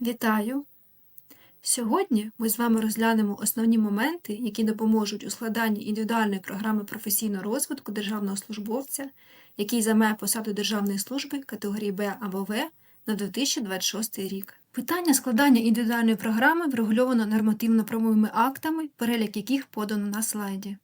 Вітаю! Сьогодні ми з вами розглянемо основні моменти, які допоможуть у складанні індивідуальної програми професійного розвитку державного службовця, який займає посаду державної служби категорії Б або В на 2026 рік. Питання складання індивідуальної програми врегульовано нормативно-правовими актами, перелік яких подано на слайді.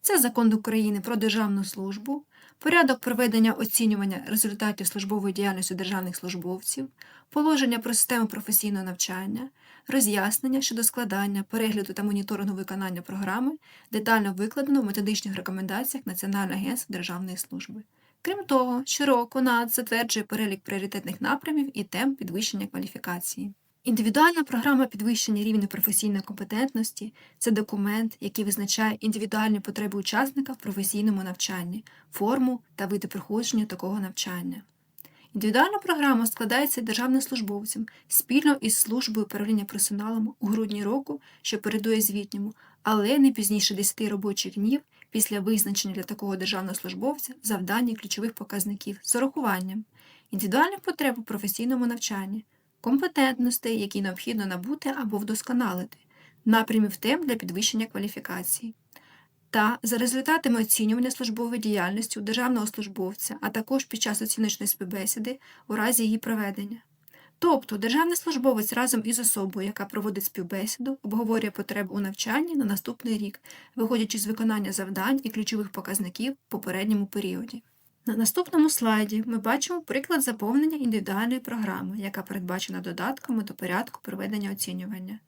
Це Закон України про державну службу, порядок проведення оцінювання результатів службової діяльності державних службовців, положення про систему професійного навчання, роз'яснення щодо складання, перегляду та моніторингу виконання програми, детально викладено в методичних рекомендаціях Національного агентства державної служби. Крім того, щороку НАД затверджує перелік пріоритетних напрямів і тем підвищення кваліфікації. Індивідуальна програма підвищення рівня професійної компетентності це документ, який визначає індивідуальні потреби учасника в професійному навчанні, форму та види проходження такого навчання. Індивідуальна програма складається державним службовцем спільно із службою управління персоналом у грудні року, що передує звітньому, але не пізніше 10 робочих днів після визначення для такого державного службовця завдань і ключових показників з урахуванням індивідуальних потреб у професійному навчанні, компетентностей, які необхідно набути або вдосконалити, напрямів тем для підвищення кваліфікації. Та за результатами оцінювання службової діяльності у державного службовця, а також під час оціночної співбесіди у разі її проведення. Тобто державний службовець разом із особою, яка проводить співбесіду, обговорює потреби у навчанні на наступний рік, виходячи з виконання завдань і ключових показників в попередньому періоді. На наступному слайді ми бачимо приклад заповнення індивідуальної програми, яка передбачена додатками до порядку проведення оцінювання.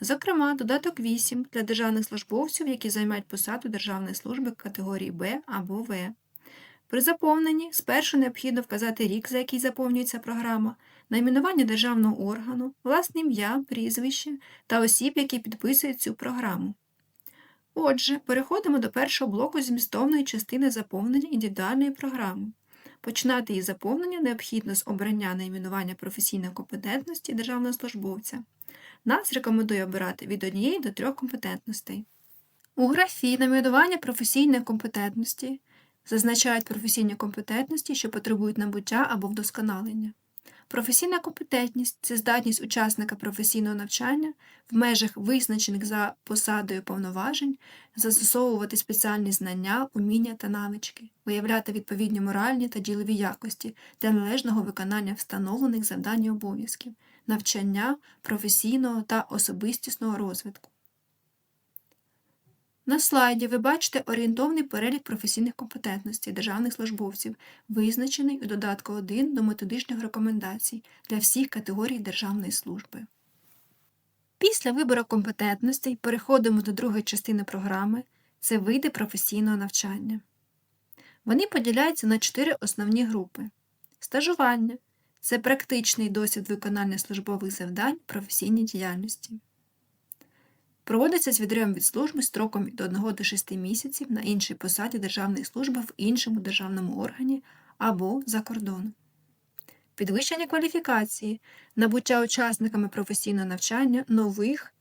Зокрема, додаток 8 для державних службовців, які займають посаду державної служби категорії Б або В. При заповненні спершу необхідно вказати рік, за який заповнюється програма, найменування державного органу, власне ім'я, прізвище та осіб, які підписують цю програму. Отже, переходимо до першого блоку змістовної частини заповнення індивідуальної програми. Починати її заповнення необхідно з обрання найменування професійної компетентності державного службовця. Нас рекомендує обирати від однієї до трьох компетентностей. У графі найменування професійної компетентності зазначають професійні компетентності, що потребують набуття або вдосконалення. Професійна компетентність це здатність учасника професійного навчання в межах визначених за посадою повноважень, застосовувати спеціальні знання, уміння та навички, виявляти відповідні моральні та ділові якості для належного виконання встановлених завдань і обов'язків, навчання, професійного та особистісного розвитку. На слайді ви бачите орієнтовний перелік професійних компетентностей державних службовців, визначений у додатку 1 до методичних рекомендацій для всіх категорій державної служби. Після вибору компетентностей переходимо до другої частини програми це види професійного навчання. Вони поділяються на чотири основні групи: стажування це практичний досвід виконання службових завдань професійній діяльності. Проводиться з відривом від служби строком від 1 до 6 місяців на іншій посаді державної служби в іншому державному органі або за кордоном. Підвищення кваліфікації, набуття учасниками професійного навчання нових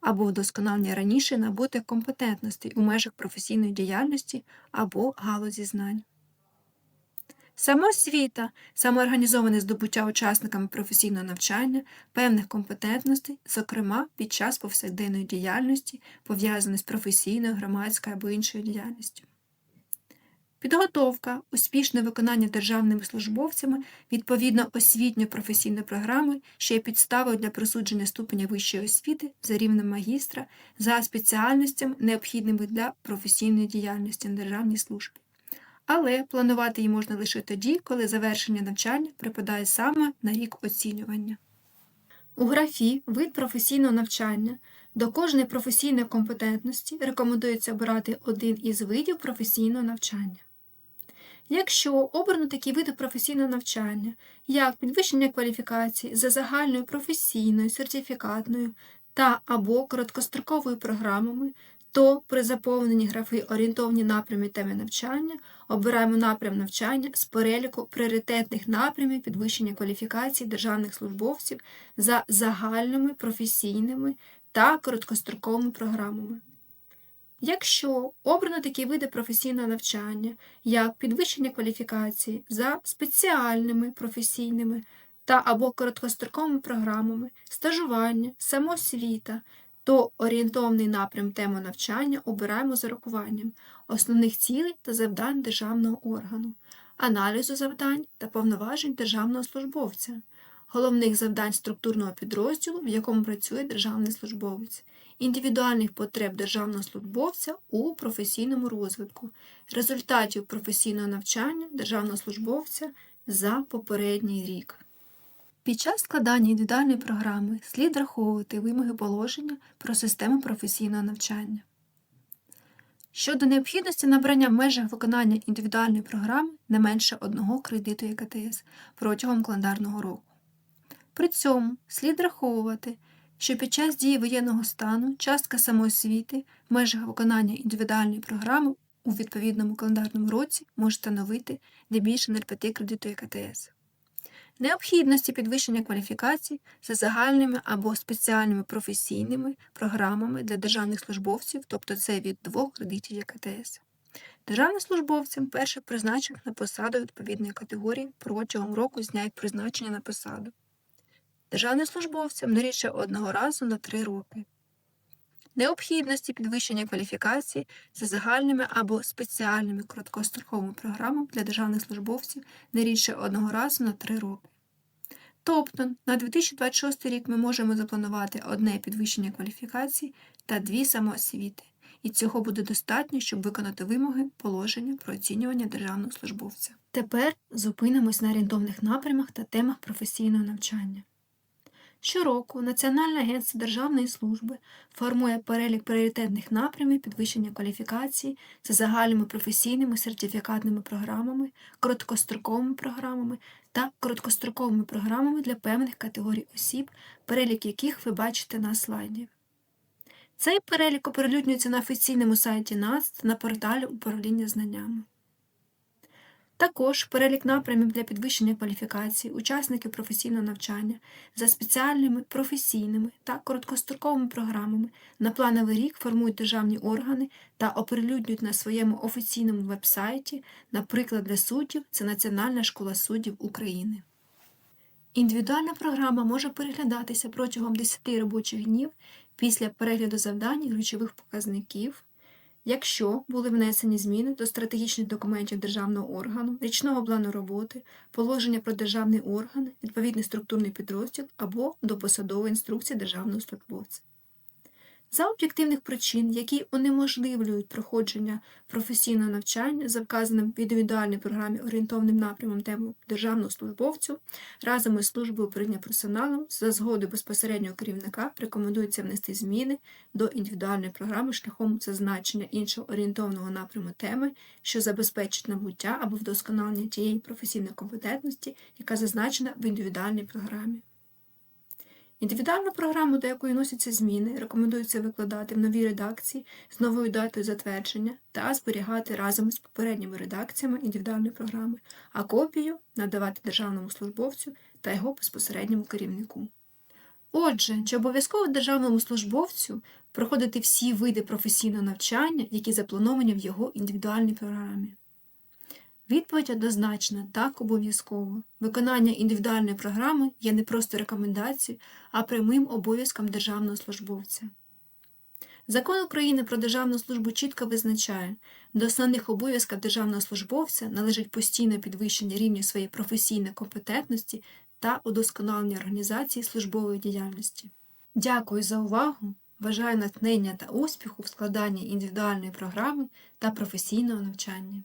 або вдосконалення раніше набутих компетентностей у межах професійної діяльності або галузі знань. Самоосвіта – самоорганізоване здобуття учасниками професійного навчання певних компетентностей, зокрема під час повсякденної діяльності, пов'язаної з професійною, громадською або іншою діяльністю. Підготовка, успішне виконання державними службовцями відповідно освітньо-професійної програми, що є підставою для присудження ступеня вищої освіти за рівнем магістра за спеціальностями, необхідними для професійної діяльності на державній службі але планувати її можна лише тоді, коли завершення навчання припадає саме на рік оцінювання. У графі вид професійного навчання до кожної професійної компетентності рекомендується обирати один із видів професійного навчання. Якщо обрано такі види професійного навчання, як підвищення кваліфікації за загальною професійною, сертифікатною та або короткостроковою програмами, то при заповненні графи орієнтовні напрями теми навчання обираємо напрям навчання з переліку пріоритетних напрямів підвищення кваліфікації державних службовців за загальними професійними та короткостроковими програмами. Якщо обрано такі види професійного навчання, як підвищення кваліфікації за спеціальними професійними та або короткостроковими програмами, стажування, самоосвіта, то орієнтовний напрям теми навчання обираємо з урахуванням основних цілей та завдань державного органу, аналізу завдань та повноважень державного службовця, головних завдань структурного підрозділу, в якому працює державний службовець, індивідуальних потреб державного службовця у професійному розвитку, результатів професійного навчання державного службовця за попередній рік. Під час складання індивідуальної програми слід враховувати вимоги положення про систему професійного навчання. Щодо необхідності набрання в межах виконання індивідуальної програми не менше одного кредиту ЄКТС протягом календарного року. При цьому слід враховувати, що під час дії воєнного стану частка самоосвіти в межах виконання індивідуальної програми у відповідному календарному році може становити не більше 0,5 кредиту ЄКТС. Необхідності підвищення кваліфікацій за загальними або спеціальними професійними програмами для державних службовців, тобто це від двох кредитів ЄКТС. Державним службовцям перше призначених на посаду відповідної категорії протягом року з дня їх призначення на посаду. Державним службовцям не рідше одного разу на три роки. Необхідності підвищення кваліфікації за загальними або спеціальними короткостроковими програмами для державних службовців не рідше одного разу на три роки. Тобто на 2026 рік ми можемо запланувати одне підвищення кваліфікації та дві самоосвіти, і цього буде достатньо, щоб виконати вимоги положення про оцінювання державного службовця. Тепер зупинимось на орієнтовних напрямах та темах професійного навчання. Щороку Національне агентство Державної служби формує перелік пріоритетних напрямів підвищення кваліфікації за загальними професійними сертифікатними програмами, короткостроковими програмами та короткостроковими програмами для певних категорій осіб, перелік яких ви бачите на слайді. Цей перелік оприлюднюється на офіційному сайті НАЦ та на порталі управління знаннями. Також перелік напрямів для підвищення кваліфікації учасників професійного навчання за спеціальними професійними та короткостроковими програмами на плановий рік формують державні органи та оприлюднюють на своєму офіційному вебсайті, наприклад, для суддів це Національна школа суддів України. Індивідуальна програма може переглядатися протягом 10 робочих днів після перегляду завдань і ключових показників якщо були внесені зміни до стратегічних документів державного органу, річного плану роботи, положення про державний орган, відповідний структурний підрозділ або до посадової інструкції державного службовця. За об'єктивних причин, які унеможливлюють проходження професійного навчання за вказаним в індивідуальній програмі орієнтовним напрямом тему державного службовцю, разом із службою управління персоналом за згодою безпосереднього керівника рекомендується внести зміни до індивідуальної програми шляхом зазначення іншого орієнтовного напряму теми, що забезпечить набуття або вдосконалення тієї професійної компетентності, яка зазначена в індивідуальній програмі. Індивідуальну програму, до якої носяться зміни, рекомендується викладати в новій редакції з новою датою затвердження та зберігати разом з попередніми редакціями індивідуальної програми, а копію надавати державному службовцю та його безпосередньому керівнику. Отже, чи обов'язково державному службовцю проходити всі види професійного навчання, які заплановані в його індивідуальній програмі? Відповідь однозначна, так обов'язково. Виконання індивідуальної програми є не просто рекомендацією, а прямим обов'язком державного службовця. Закон України про державну службу чітко визначає, до основних обов'язків державного службовця належить постійне підвищення рівня своєї професійної компетентності та удосконалення організації службової діяльності. Дякую за увагу! Бажаю натхнення та успіху в складанні індивідуальної програми та професійного навчання.